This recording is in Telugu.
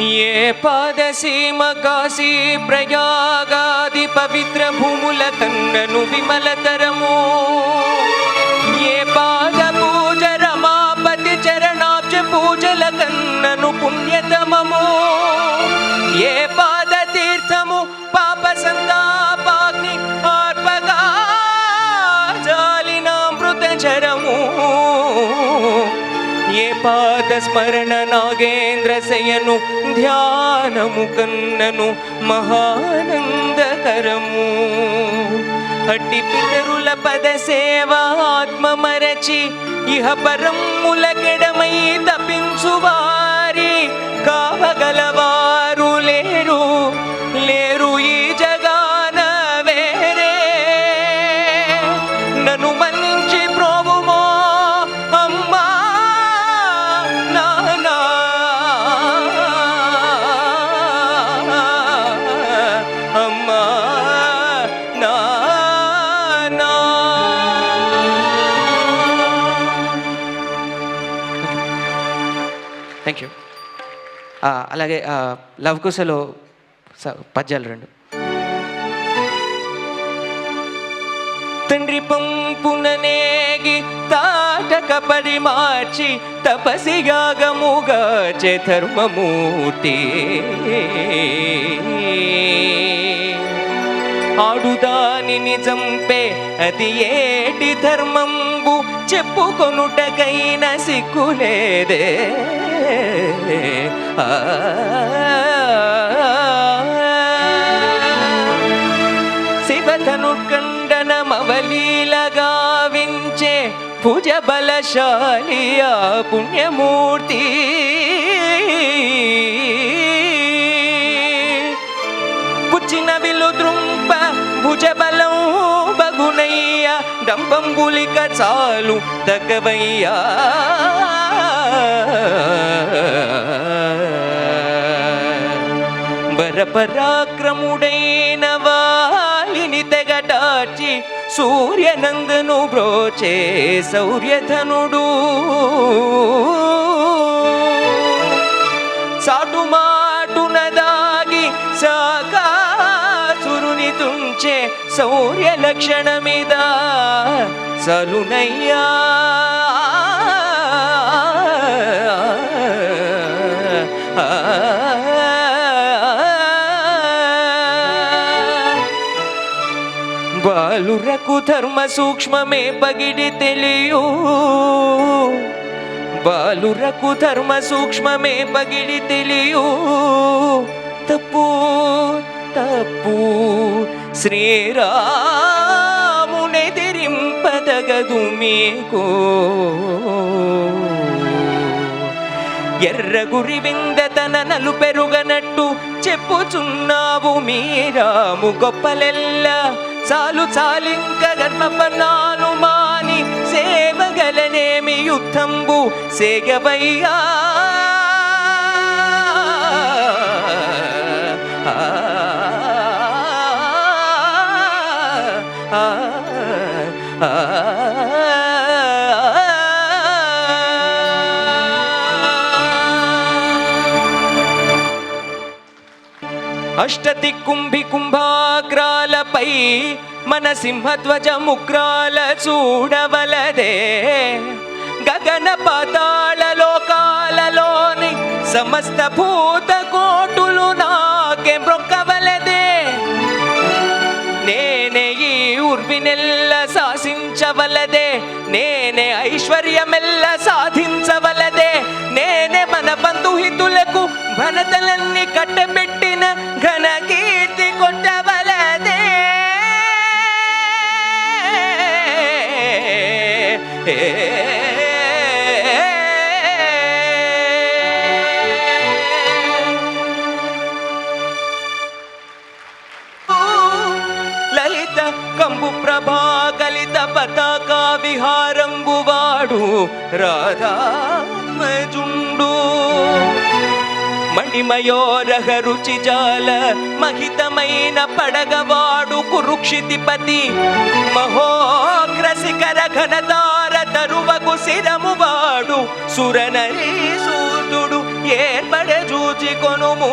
ఏ పాదసీమ కాశీ ప్రయాగాది పవిత్ర భూముల తన్నను విమలతరము ఏ పాద స్మరణ నాగేంద్ర శయను ధ్యానము కన్నను మహానందకరము అట్టి పితరుల పద సేవ ఆత్మ మరచి ఇహ పరములకెడమై తపించు వారి కావగలవారు థ్యాంక్ యూ ah, అలాగే లవ్ కుశలో స- పద్యాలు రెండు. తండ్రి పంపుననేగి తాటక పరిమార్చి తపసియాగముగా చే ధర్మమూర్తి ఆడుదాని నిజంపే అది ఏటి ధర్మంబు చెప్పుకొనుటకైన సిక్కులేదే శివతను కండన మవలీలగా వించే భుజ బలశాలియా పుణ్యమూర్తి. పుచ్చిన విలు దృంప భుజ బలం బగునయ్య డంబంబులిక చాలు తగవయ్యా. వరపరాక్రముడైన వాలిని తెగటాచి సూర్యనందను బ్రోచే సౌర్యధనుడు. చాటుమాటునదాగి సాకాసురుని తుంచే సౌర్య లక్షణమిద సలునయ్యా బాలురకు ధర్మ సూక్ష్మమే పగిడి తెలియు. బాలురకు ధర్మ సూక్ష్మమే పగిడి తెలియు. తప్పు తప్పు శ్రీరామునెదిరింపదగదు మీకు. ఎర్ర గురి గణనలు పెరుగనట్టు చెప్పుచున్నావు మీరాము గొప్పలెల్ల చాలు చాలింక గర్భపన్నాలు మాని సేవగలనేమి యుద్ధంబు సేగవయ్యా ఆ, ఆ, అష్టతి కుంభి కుంభాగ్రాలపై మన సింహధ్వజ ముగ్రాల చూడవలదే గగన పాతాళ లోకాలలోని సమస్త భూత కోటులు నాకే బ్రొక్కవలదే నేనే ఈ ఉర్వినెల్ల శాసించవలదే. నేనే ఐశ్వర్యమెల్ల సాధించవ బంధుహితులకు ఘనతలన్నీ కట్టబెట్టిన ఘన కీర్తి కొట్టవలదే. లలిత కంబు ప్రభా కలిత పతాకా విహారంబు వాడు. రాధామజుండు. మణిమయోరహ రుచి జాల మహితమైన పడగవాడు కురుక్షితిపతి. మహోగ్రశిఖర ఘనతార తరువకు శిరము వాడు సురనరీసూత సుతుడు ఏర్పడే చూచి కొనుము